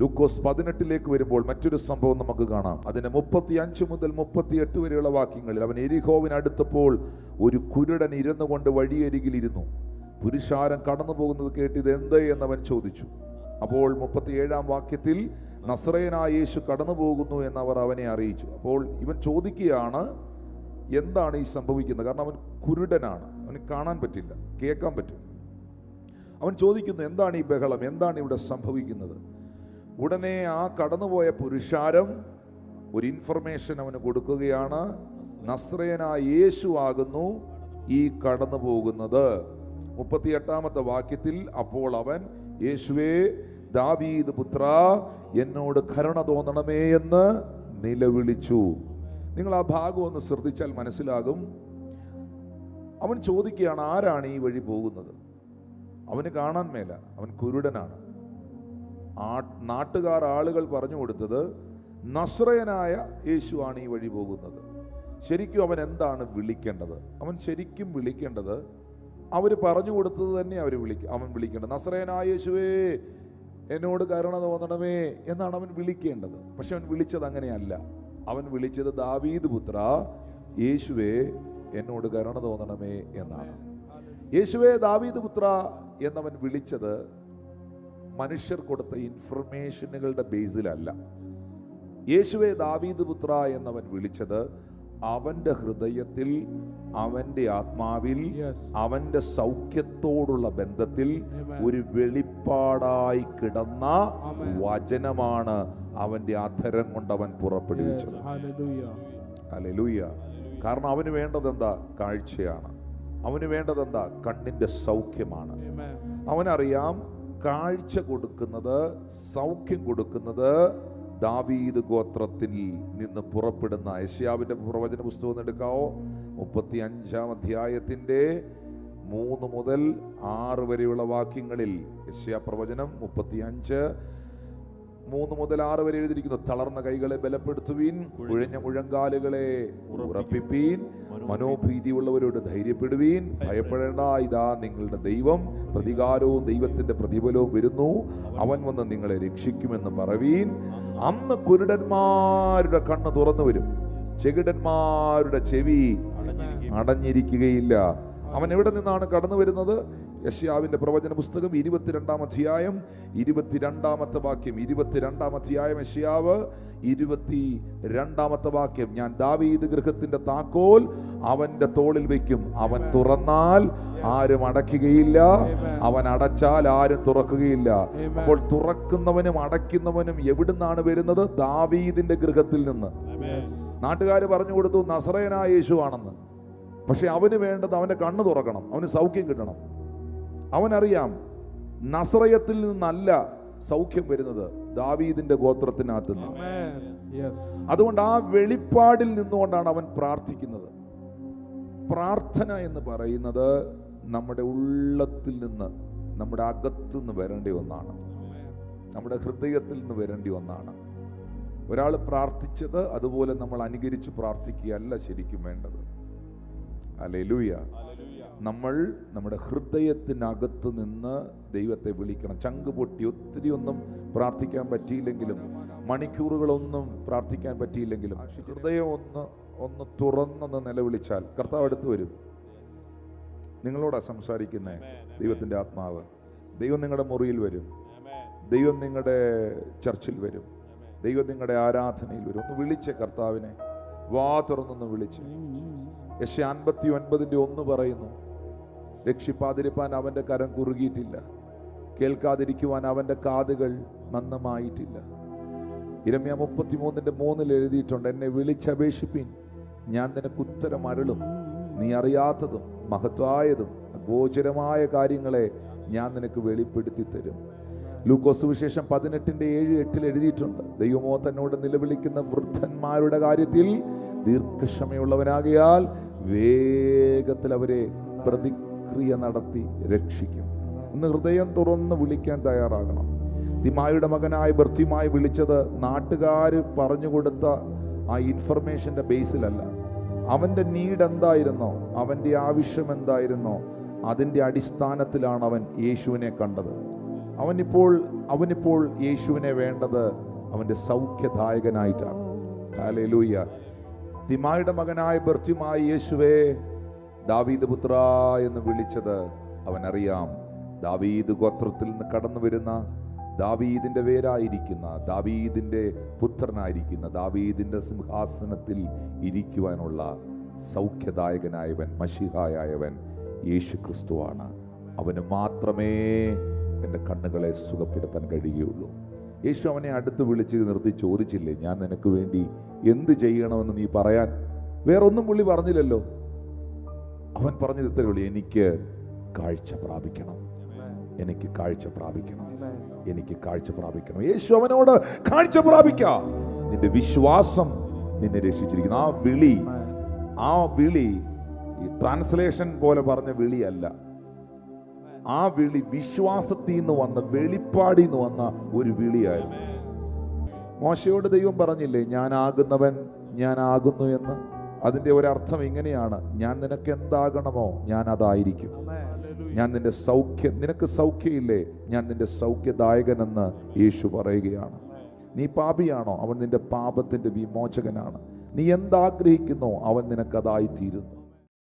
ലൂക്കോസ് പതിനെട്ടിലേക്ക് വരുമ്പോൾ മറ്റൊരു സംഭവം നമുക്ക് കാണാം. അതിന് മുപ്പത്തി അഞ്ച് മുതൽ മുപ്പത്തിയെട്ട് വരെയുള്ള വാക്യങ്ങളിൽ അവൻ എരിഹോവിനടുത്തപ്പോൾ ഒരു കുരുടൻ ഇരുന്നു കൊണ്ട് വഴിയരികിൽ ഇരുന്നു. പുരുഷാരം കടന്നു പോകുന്നത് കേട്ട് ഇത് എന്ത് എന്നവൻ ചോദിച്ചു. അപ്പോൾ മുപ്പത്തിയേഴാം വാക്യത്തിൽ നസ്രയനായ യേശു കടന്നു പോകുന്നു എന്നവർ അവനെ അറിയിച്ചു. അപ്പോൾ ഇവൻ ചോദിക്കുകയാണ് എന്താണ് ഈ സംഭവിക്കുന്നത്? കാരണം അവൻ കുരുടനാണ്. അവന് കാണാൻ പറ്റില്ല കേൾക്കാൻ പറ്റും. അവൻ ചോദിക്കുന്നു എന്താണ് ഈ ബഹളം? എന്താണ് ഇവിടെ സംഭവിക്കുന്നത്? ഉടനെ ആ കടന്നുപോയ പുരുഷാരം ഒരു ഇൻഫർമേഷൻ അവന് കൊടുക്കുകയാണ്. നസ്രയനായ യേശു ആകുന്നു ഈ കടന്നു പോകുന്നത് മുപ്പത്തിയെട്ടാമത്തെ വാക്യത്തിൽ അപ്പോൾ അവൻ യേശുവേ ദാവീദ് പുത്ര എന്നോട് കരുണ തോന്നണമേ എന്ന് നിലവിളിച്ചു. നിങ്ങൾ ആ ഭാഗം ഒന്ന് ശ്രദ്ധിച്ചാൽ മനസ്സിലാകും. അവൻ ചോദിക്കുകയാണ് ആരാണ് ഈ വഴി പോകുന്നത്? അവന് കാണാൻ മേല അവൻ കുരുടനാണ്. ആ നാട്ടുകാർ ആളുകൾ പറഞ്ഞു കൊടുത്തത് നസ്രയനായ യേശുവാണ് ഈ വഴി പോകുന്നത്. ശരിക്കും അവൻ എന്താണ് വിളിക്കേണ്ടത്? അവൻ ശരിക്കും വിളിക്കേണ്ടത് അവർ പറഞ്ഞു കൊടുത്തത് തന്നെ അവർ വിളിക്ക അവൻ വിളിക്കേണ്ടത്. നസ്രയനായ യേശുവേ എന്നോട് കരുണ തോന്നണമേ എന്നാണ് അവൻ വിളിക്കേണ്ടത്. പക്ഷെ അവൻ വിളിച്ചത് അങ്ങനെയല്ല. അവൻ വിളിച്ചത് ദാവീദ് പുത്ര യേശുവേ എന്നോട് കരുണ തോന്നണമേ എന്നാണ്. യേശുവേ ദാവീദ് പുത്ര എന്നവൻ വിളിച്ചത് മനുഷ്യർ കൊടുത്ത ഇൻഫർമേഷനുകളുടെ ബേസിലല്ല യേശുവെ ദാവീദ് പുത്ര എന്നവൻ വിളിച്ചത് അവന്റെ ഹൃദയത്തിൽ അവന്റെ ആത്മാവിൽ. അവന്റെ സൗഖ്യത്തോടുള്ള ബന്ധത്തിൽ ഒരു വെളിപ്പാടായി കിടന്ന വചനമാണ് അവന്റെ അധരം കൊണ്ട് അവൻ. പുറപ്പെടുവിച്ചത് അലലൂയ കാരണം അവന് വേണ്ടത് എന്താ കാഴ്ചയാണ്. അവന് വേണ്ടത് എന്താ കണ്ണിന്റെ സൗഖ്യമാണ്. അവനറിയാം കാഴ്ച കൊടുക്കുന്നത് സൗഖ്യം കൊടുക്കുന്നത് ദാവീദ് ഗോത്രത്തിൽ നിന്ന് പുറപ്പെടുന്ന ഏഷ്യാവിന്റെ പ്രവചന പുസ്തകം എടുക്കാവോ? മുപ്പത്തി അഞ്ചാം അധ്യായത്തിന്റെ മൂന്ന് മുതൽ ആറ് വരെയുള്ള വാക്യങ്ങളിൽ ഏഷ്യാ പ്രവചനം മുപ്പത്തി അഞ്ച് മൂന്ന് മുതൽ ആറ് വരെ എഴുതിയിരിക്കുന്നു. തളർന്ന കൈകളെ ബലപ്പെടുത്തുവീൻ കുഴഞ്ഞ മുഴങ്കാലുകളെ ഉറപ്പിപ്പീൻ മനോഭീതിയുള്ളവരോട് ധൈര്യപ്പെടുവീൻ. ഭയപ്പെടേണ്ട. ഇതാ നിങ്ങളുടെ ദൈവം. പ്രതികാരവും ദൈവത്തിന്റെ പ്രതിഫലവും വരുന്നു. അവൻ വന്ന് നിങ്ങളെ രക്ഷിക്കുമെന്ന് പറവീൻ. അന്ന് കുരുടന്മാരുടെ കണ്ണ് തുറന്നു വരും. ചെകിടന്മാരുടെ ചെവി അടഞ്ഞിരിക്കുകയില്ല. അവൻ എവിടെ നിന്നാണ് കടന്നു വരുന്നത്? യശ്യാവിന്റെ പ്രവചന പുസ്തകം ഇരുപത്തിരണ്ടാം അധ്യായം ഇരുപത്തിരണ്ടാമത്തെ വാക്യം ഇരുപത്തിരണ്ടാം അധ്യായം യശ്യാവ് ഇരുപത്തി രണ്ടാമത്തെ വാക്യം. ഞാൻ ദാവീദ് ഗൃഹത്തിന്റെ താക്കോൽ അവന്റെ തോളിൽ വയ്ക്കും. അവൻ തുറന്നാൽ ആരും അടയ്ക്കുകയില്ല. അവൻ അടച്ചാൽ ആരും തുറക്കുകയില്ല. അപ്പോൾ തുറക്കുന്നവനും അടയ്ക്കുന്നവനും എവിടുന്നാണ് വരുന്നത്? ദാവീദിന്റെ ഗൃഹത്തിൽ നിന്ന്. നാട്ടുകാർ പറഞ്ഞു കൊടുത്തു നസറേനായ യേശു ആണെന്ന് പക്ഷെ അവന് വേണ്ടത് അവന്റെ കണ്ണ് തുറക്കണം. അവന് സൗഖ്യം കിട്ടണം. അവനറിയാം നസ്രയത്തിൽ നിന്നല്ല സൗഖ്യം വരുന്നത് ദാവീദിന്റെ ഗോത്രത്തിനകത്ത് നിന്ന്. അതുകൊണ്ട് ആ വെളിപ്പാടിൽ നിന്നുകൊണ്ടാണ് അവൻ പ്രാർത്ഥിക്കുന്നത്. പ്രാർത്ഥന എന്ന് പറയുന്നത് നമ്മുടെ ഉള്ളത്തിൽ നിന്ന് നമ്മുടെ അകത്തു നിന്ന് വരേണ്ട ഒന്നാണ്. നമ്മുടെ ഹൃദയത്തിൽ നിന്ന് വരേണ്ട ഒന്നാണ്. ഒരാൾ പ്രാർത്ഥിച്ചത് അതുപോലെ നമ്മൾ അനുകരിച്ച് പ്രാർത്ഥിക്കുകയല്ല ശരിക്കും വേണ്ടത്. അല്ലേലൂയ. നമ്മൾ നമ്മുടെ ഹൃദയത്തിനകത്ത് നിന്ന് ദൈവത്തെ വിളിക്കണം. ചങ്ക് പൊട്ടി ഒത്തിരി ഒന്നും പ്രാർത്ഥിക്കാൻ പറ്റിയില്ലെങ്കിലും മണിക്കൂറുകളൊന്നും പ്രാർത്ഥിക്കാൻ പറ്റിയില്ലെങ്കിലും ഹൃദയം ഒന്ന് ഒന്ന് തുറന്നൊന്ന് നിലവിളിച്ചാൽ കർത്താവ് അടുത്ത് വരും. നിങ്ങളോടാ സംസാരിക്കുന്നത് ദൈവത്തിന്റെ ആത്മാവ്. ദൈവം നിങ്ങളുടെ മുറിയിൽ വരും. ദൈവം നിങ്ങളുടെ ചർച്ചിൽ വരും. ദൈവം നിങ്ങളുടെ ആരാധനയിൽ വരും. ഒന്ന് വിളിച്ചേ കർത്താവിനെ. വാ തുറന്നൊന്ന് വിളിച്ച്. യശ അൻപത്തി ഒൻപതിന്റെ ഒന്ന് പറയുന്നു. രക്ഷിപ്പാതിരിപ്പാൻ അവന്റെ കരം കുറുകിയിട്ടില്ല. കേൾക്കാതിരിക്കുവാൻ അവന്റെ കാതുകൾ നന്നമായിട്ടില്ല ഇരമ്യ മുപ്പത്തിമൂന്നിന്റെ മൂന്നിൽ എഴുതിയിട്ടുണ്ട് എന്നെ വിളിച്ചപേക്ഷിപ്പിൻ. ഞാൻ നിനക്ക് ഉത്തരം അരുളും. നീ അറിയാത്തതും മഹത്വായതും അഗോചരമായ കാര്യങ്ങളെ ഞാൻ നിനക്ക് വെളിപ്പെടുത്തി തരും ലൂക്കോസ് വിശേഷം പതിനെട്ടിന്റെ ഏഴ് എട്ടിൽ എഴുതിയിട്ടുണ്ട് ദൈവമോ തന്നോട് നിലവിളിക്കുന്ന വൃദ്ധന്മാരുടെ കാര്യത്തിൽ ദീർഘക്ഷമയുള്ളവനാകിയാൽ വേഗത്തിൽ അവരെ പ്രതിക്രിയ നടത്തി രക്ഷിക്കും. ഒന്ന് ഹൃദയം തുറന്ന് വിളിക്കാൻ തയ്യാറാകണം. തിമായുടെ മകനായ ബർത്തിമായി വിളിച്ചത് നാട്ടുകാർ പറഞ്ഞുകൊടുത്ത ആ ഇൻഫർമേഷന്റെ ബേസിലല്ല. അവന്റെ നീഡ് എന്തായിരുന്നോ അവന്റെ ആവശ്യം എന്തായിരുന്നോ അതിന്റെ അടിസ്ഥാനത്തിലാണ് അവൻ യേശുവിനെ കണ്ടത്. അവനിപ്പോൾ അവനിപ്പോൾ യേശുവിനെ വേണ്ടത് അവന്റെ സൗഖ്യദായകനായിട്ടാണ്. ഹാലേ ലൂയ്യ തിമായുടെ മകനായ ബർത്തിമായി യേശുവേ ദാവീദ് പുത്ര എന്ന് വിളിച്ചത് അവനറിയാം. ദാവീദ് ഗോത്രത്തിൽ നിന്ന് കടന്നു വരുന്ന ദാവീദിന്റെ വേരായിരിക്കുന്ന ദാവീദിന്റെ പുത്രനായിരിക്കുന്ന ദാവീദിന്റെ സിംഹാസനത്തിൽ ഇരിക്കുവാനുള്ള സൗഖ്യദായകനായവൻ മഷിഹായവൻ യേശു ക്രിസ്തുവാണ് അവന് മാത്രമേ എന്റെ കണ്ണുകളെ സുഖപ്പെടുത്താൻ കഴിയുകയുള്ളൂ. യേശു അവനെ അടുത്ത് വിളിച്ച് നിർത്തി ചോദിച്ചില്ലേ ഞാൻ നിനക്ക് വേണ്ടി എന്ത് ചെയ്യണമെന്ന് നീ പറയാൻ? വേറൊന്നും പുള്ളി പറഞ്ഞില്ലല്ലോ. അവൻ പറഞ്ഞത് ഇത്രേ ഉള്ളൂ എനിക്ക് കാഴ്ച പ്രാപിക്കണം. എനിക്ക് കാഴ്ച പ്രാപിക്കണം. എനിക്ക് കാഴ്ച പ്രാപിക്കണം. യേശു അവനോട് കാഴ്ച പ്രാപിക്കാം. നിന്റെ വിശ്വാസം നിന്നെ രക്ഷിച്ചിരിക്കുന്നു. ആ വിളി ആ വിളി ഈ ട്രാൻസ്ലേഷൻ പോലെ പറഞ്ഞ വിളിയല്ല. ആ വിളി വിശ്വാസത്തിൽ നിന്ന് വന്ന വെളിപ്പാടിൽ നിന്ന് വന്ന ഒരു വിളിയായിരുന്നു. മോശയോട് ദൈവം പറഞ്ഞില്ലേ ഞാനാകുന്നവൻ ഞാനാകുന്നു എന്ന്? അതിന്റെ ഒരർത്ഥം ഇങ്ങനെയാണ്. ഞാൻ നിനക്ക് എന്താകണമോ ഞാൻ അതായിരിക്കും. ഞാൻ നിന്റെ സൗഖ്യം നിനക്ക് സൗഖ്യമില്ലേ ഞാൻ നിന്റെ സൗഖ്യദായകനെന്ന് യേശു പറയുകയാണ്. നീ പാപിയാണോ? അവൻ നിന്റെ പാപത്തിന്റെ വിമോചകനാണ്. നീ എന്താഗ്രഹിക്കുന്നോ? അവൻ നിനക്കതായി തീരുന്നു